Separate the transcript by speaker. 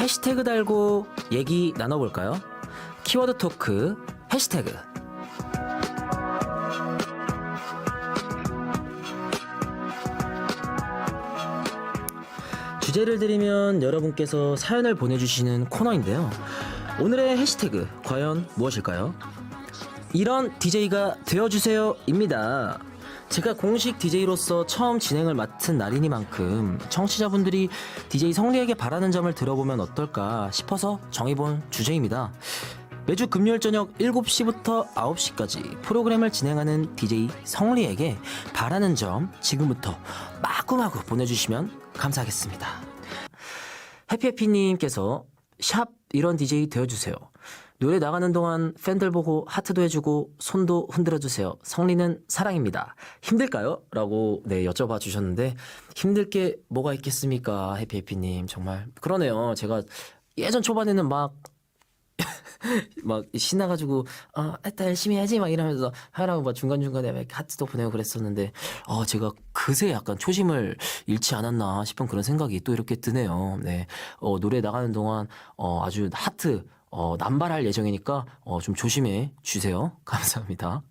Speaker 1: 해시태그 달고 얘기 나눠볼까요? 키워드 토크 해시태그 주제를 드리면 여러분께서 사연을 보내주시는 코너인데요. 오늘의 해시태그 과연 무엇일까요? 이런 DJ가 되어주세요입니다. 제가 공식 DJ로서 처음 진행을 맡은 날이니만큼 청취자분들이 DJ 성리에게 바라는 점을 들어보면 어떨까 싶어서 정해본 주제입니다. 매주 금요일 저녁 7시부터 9시까지 프로그램을 진행하는 DJ 성리에게 바라는 점 지금부터 마구마구 보내주시면 감사하겠습니다. 해피해피님께서 샵 이런 DJ 되어주세요. 노래 나가는 동안 팬들 보고 하트도 해주고 손도 흔들어주세요. 성리는 사랑입니다. 힘들까요? 라고 네 여쭤봐 주셨는데 힘들 게 뭐가 있겠습니까? 해피해피님 정말 그러네요. 제가 예전 초반에는 막 막 신나가지고 어 했다 열심히 해야지 막 이러면서 하라고 막 중간 중간에 막 하트도 보내고 그랬었는데 어 제가 그새 약간 초심을 잃지 않았나 싶은 그런 생각이 또 이렇게 드네요. 네, 어 노래 나가는 동안 어 아주 하트 어 남발할 예정이니까 어 좀 조심해 주세요. 감사합니다.